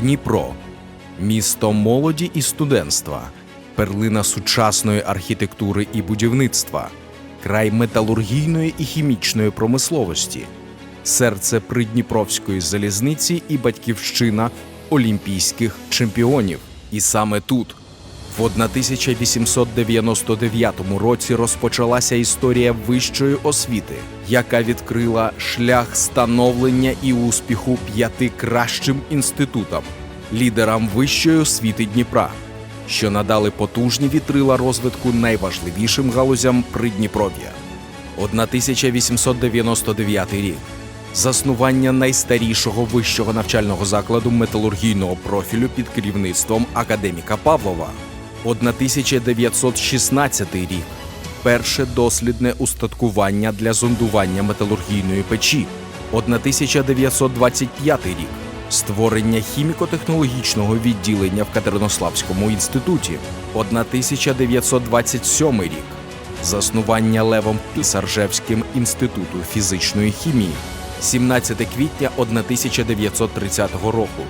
Дніпро, місто молоді і студентства, перлина сучасної архітектури і будівництва, край металургійної і хімічної промисловості, серце Придніпровської залізниці і батьківщина олімпійських чемпіонів. І саме тут, в 1899 році, розпочалася історія вищої освіти, яка відкрила шлях становлення і успіху п'яти кращим інститутам, лідерам вищої освіти Дніпра, що надали потужні вітрила розвитку найважливішим галузям Придніпров'я. 1899 рік заснування найстарішого вищого навчального закладу металургійного профілю під керівництвом академіка Павлова. 1916 рік перше дослідне устаткування для зондування металургійної печі. 1925 рік створення хіміко-технологічного відділення в Катеринославському інституті. 1927 рік заснування Левом Пісаржевським інституту фізичної хімії. 17 квітня 1930 року.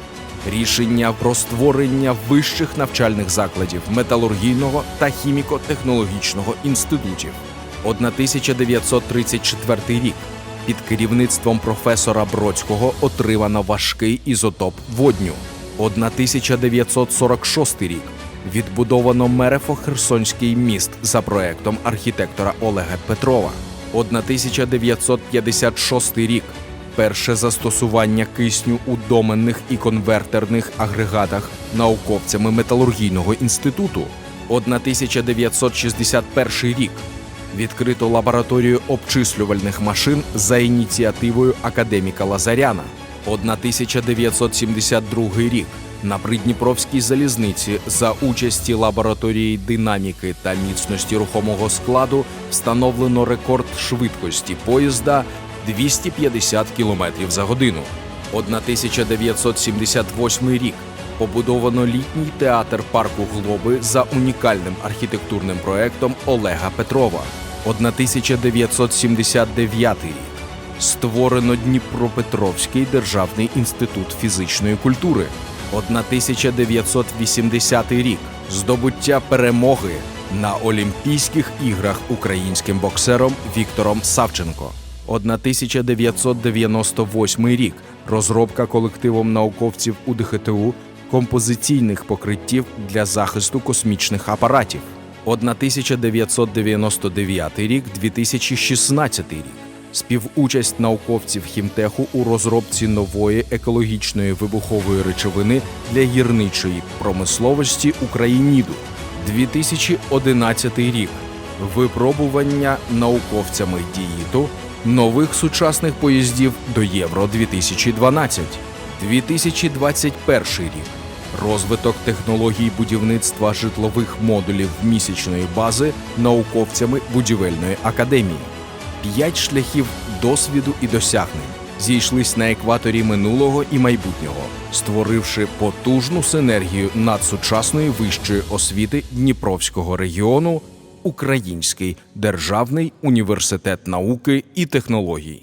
Рішення про створення вищих навчальних закладів металургійного та хіміко-технологічного інститутів. 1934 рік. Під керівництвом професора Бродського отримано важкий ізотоп водню. 1946 рік. Відбудовано Мерефо-Херсонський міст за проектом архітектора Олега Петрова. 1956 рік. Перше застосування кисню у доменних і конвертерних агрегатах науковцями металургійного інституту. 1961 рік. Відкрито лабораторію обчислювальних машин за ініціативою академіка Лазаряна. 1972 рік. На Придніпровській залізниці за участі лабораторії динаміки та міцності рухомого складу встановлено рекорд швидкості поїзда 250 км за годину. 1978 рік. Побудовано літній театр парку Глоби за унікальним архітектурним проектом Олега Петрова. 1979 рік. Створено Дніпропетровський державний інститут фізичної культури. 1980 рік. Здобуття перемоги на Олімпійських іграх українським боксером Віктором Савченко. 1998 рік. Розробка колективом науковців УДХТУ композиційних покриттів для захисту космічних апаратів. 1999 рік, 2016 рік. Співучасть науковців хімтеху у розробці нової екологічної вибухової речовини для гірничої промисловості Україніду. 2011 рік. Випробування науковцями діїту нових сучасних поїздів до Євро 2012. 2021 рік. Розвиток технологій будівництва житлових модулів місячної бази науковцями будівельної академії. П'ять шляхів досвіду і досягнень зійшлись на екваторі минулого і майбутнього, створивши потужну синергію надсучасної вищої освіти Дніпровського регіону Український державний університет науки і технологій.